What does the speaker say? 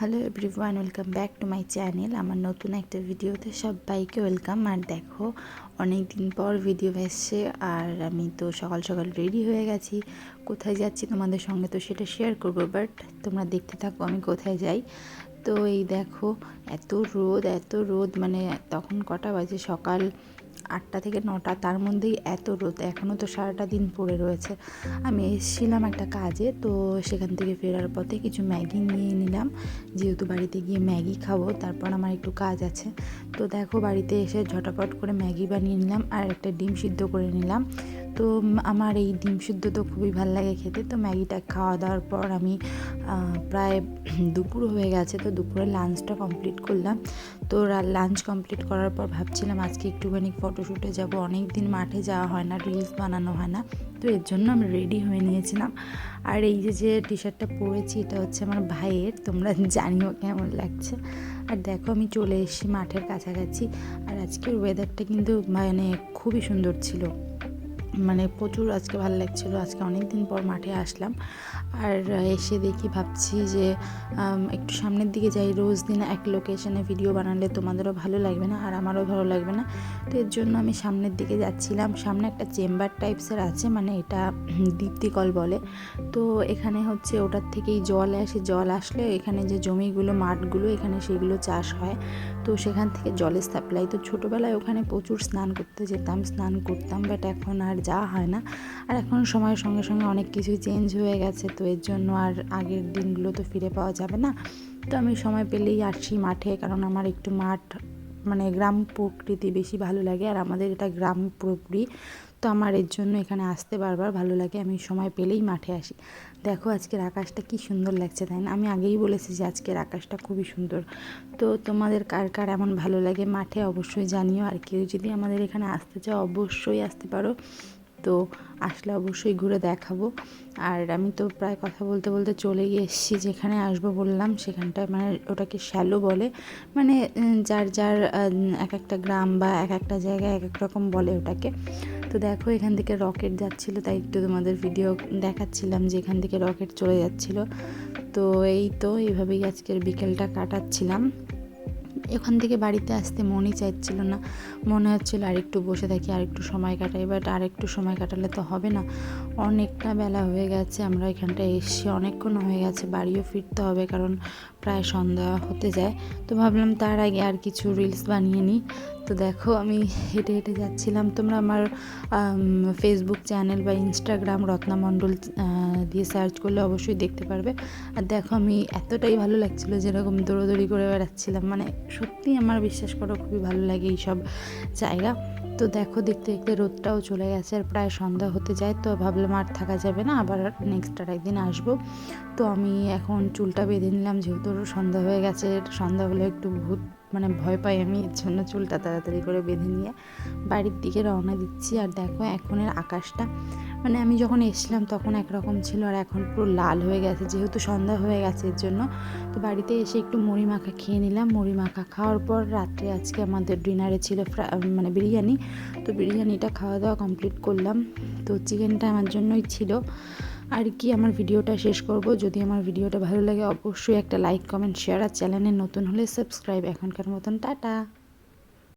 Hello everyone, welcome back to my channel. আমার নতুন একটা ভিডিওতে সবাইকে ওয়েলকাম। আর দেখো অনেক দিন পর ভিডিও এসছে আর আমি তো সকাল সকাল রেডি হয়ে গেছি। কোথায় যাচ্ছি তোমাদের সঙ্গে তো সেটা শেয়ার করব বাট তোমরা দেখতে থাকো আমি কোথায় যাই। তো এই দেখো, এত রোদ এত রোদ মানে তখন কটা বাজে? সকাল আটটা থেকে নটা, তার মধ্যেই এত রোদ। এখনও তো সারাটা দিন পড়ে রয়েছে। আমি এসেছিলাম একটা কাজে, তো সেখান থেকে ফেরার পথে কিছু ম্যাগি নিয়ে নিলাম। যেহেতু বাড়িতে গিয়ে ম্যাগি খাব, তারপর আমার একটু কাজ আছে। তো দেখো, বাড়িতে এসে ঝটাপট করে ম্যাগি বানিয়ে নিলাম আর একটা ডিম সিদ্ধ করে নিলাম। তো আমার এই ডিম সিদ্ধ তো খুবই ভালো লাগে খেতে। তো ম্যাগিটা খাওয়া দাওয়ার পর আমি প্রায় দুপুর হয়ে গেছে। তো দুপুরে লাঞ্চটা কমপ্লিট করলাম। তো লাঞ্চ কমপ্লিট করার পর ভাবছিলাম আজকে একটুখানি ফটোশ্যুটে যাব। অনেক দিন মাঠে যাওয়া হয় না, রিলস বানানো হয় না। তো এর জন্য আমি রেডি হয়ে নিয়েছিলাম। আর এই যে যে টি শার্টটা পরেছি, এটা হচ্ছে আমার ভাইয়ের। তোমরা জানিও কেমন লাগছে। আর দেখো, আমি চলে এসেছি মাঠের কাছাকাছি। আর আজকের ওয়েদারটা কিন্তু মানে খুবই সুন্দর ছিল। মানে প্রচুর আজকে ভালো লাগছিল। আজকে অনেক দিন পর মাঠে আসলাম। আর এসে দেখি ভাবছি যে একটু সামনের দিকে যাই। রোজ দিন এক লোকেশনে ভিডিও বানালে তোমাদেরও ভালো লাগবে না, আর আমারও ভালো লাগবে না। তো এর জন্য আমি সামনের দিকে যাচ্ছিলাম। সামনে একটা চেম্বার টাইপসের আছে মানে এটা দীপ্তিকল বলে। তো এখানে হচ্ছে ওটার থেকেই জল আসে, জল আসলে এখানে যে জমিগুলো, মাঠগুলো, এখানে সেগুলো চাষ হয়। তো সেখান থেকে জলের সাপ্লাই তো ছোটোবেলায় ওখানে প্রচুর স্নান করতে যেতাম, স্নান করতাম বাট এখন আর যাওয়া হয় না। আর এখন সময়ের সঙ্গে সঙ্গে অনেক কিছু চেঞ্জ হয়ে গেছে, তো এর জন্য আর আগের দিনগুলো তো ফিরে পাওয়া যাবে না। তো আমি সময় পেলেই আসছি মাঠে, কারণ আমার একটু মাঠ মানে গ্রাম প্রকৃতি বেশি ভালো লাগে, আর আমাদের এটা গ্রাম পুরোপুরি তো আমার এর জন্য এখানে আসতে বারবার ভালো লাগে, আমি সময় পেলেই মাঠে আসি। দেখো আজকের আকাশটা কি সুন্দর লাগছে, তাই না? আমি আগেই বলেছি যে আজকের আকাশটা খুবই সুন্দর। তো তোমাদের কার কার এমন ভালো লাগে মাঠে অবশ্যই জানিও, আর কেউ যদি আমাদের এখানে আসতে চাও অবশ্যই আসতে পারো। তো আসলে অবশ্যই ঘুরে দেখাবো। আর আমি তো প্রায় কথা বলতে বলতে চলেই এসেছি, যেখানে আসব বললাম সেখানটায় মানে ওটাকে শ্যালো বলে। মানে যার যার এক একটা গ্রাম বা এক একটা জায়গায় এক এক রকম বলে ওটাকে। তো দেখো, এখান থেকে রকেট যাচ্ছিল, তাই একটু তোমাদের ভিডিও দেখাচ্ছিলাম যে এখান থেকে রকেট চলে যাচ্ছিল। তো এই তো, এইভাবেই আজকের বিকেলটা কাটাচ্ছিলাম। এখান থেকে বাড়িতে আসতে মনই চাইছিল না। মনে হচ্ছিল আর একটু বসে থাকি আর একটু সময় কাটাই বাট আর একটু সময় কাটালে তো হবে না। অনেকটা বেলা হয়ে গেছে, আমরা এখানটায় এসছি অনেকক্ষণ হয়ে গেছে, বাড়িও ফিরতে হবে কারণ প্রায় সন্ধ্যা হতে যায়। তো ভাবলাম তার আগে আর কিছু রিলস বানিয়ে নিই। তো দেখো আমি হেঁটে হেঁটে যাচ্ছিলাম। তোমরা আমার ফেসবুক চ্যানেল বা ইনস্টাগ্রাম রত্নামণ্ডল দিয়ে সার্চ করলে অবশ্যই দেখতে পারবে। আর দেখো আমি এতটাই ভালো লাগছিল যেরকম দৌড়োদৌড়ি করে বেড়াচ্ছিলাম। মানে সত্যি আমার বিশ্বাস করো খুবই ভালো লাগে এইসব জায়গা। তো দেখো দেখতে দেখতে রোদটাও চলে গেছে আর প্রায় সন্ধ্যা হতে যায়, তো ভাবলাম আর থাকা যাবে না, আবার নেক্সট আর একদিন আসব। তো আমি এখন চুলটা বেঁধে নিলাম, যেহেতু সন্ধ্যা হয়ে গেছে, সন্ধ্যা হলে একটু ভূত মানে ভয় পাই আমি, এর জন্য চুলটা তাড়াতাড়ি করে বেঁধে নিয়ে বাড়ির দিকে রওনা দিচ্ছি। আর দেখো এখনের আকাশটা মানে আমি যখন এসছিলাম তখন একরকম ছিল আর এখন পুরো লাল হয়ে গেছে, যেহেতু সন্ধ্যা হয়ে গেছে এর জন্য। তো বাড়িতে এসে একটু মুড়ি মাখা খেয়ে নিলাম। মুড়ি মাখা খাওয়ার পর রাত্রে আজকে আমাদের ডিনারে ছিল মানে বিরিয়ানি। তো বিরিয়ানিটা খাওয়া দাওয়া কমপ্লিট করলাম। তো চিকেনটা আমার জন্যই ছিল। আর কি আমার ভিডিওটা শেষ করব। যদি আমার ভিডিওটা ভালো লাগে, অবশ্যই একটা লাইক কমেন্ট শেয়ার আর চ্যানেলে নতুন হলে সাবস্ক্রাইব এখনকার মতন। টাটা!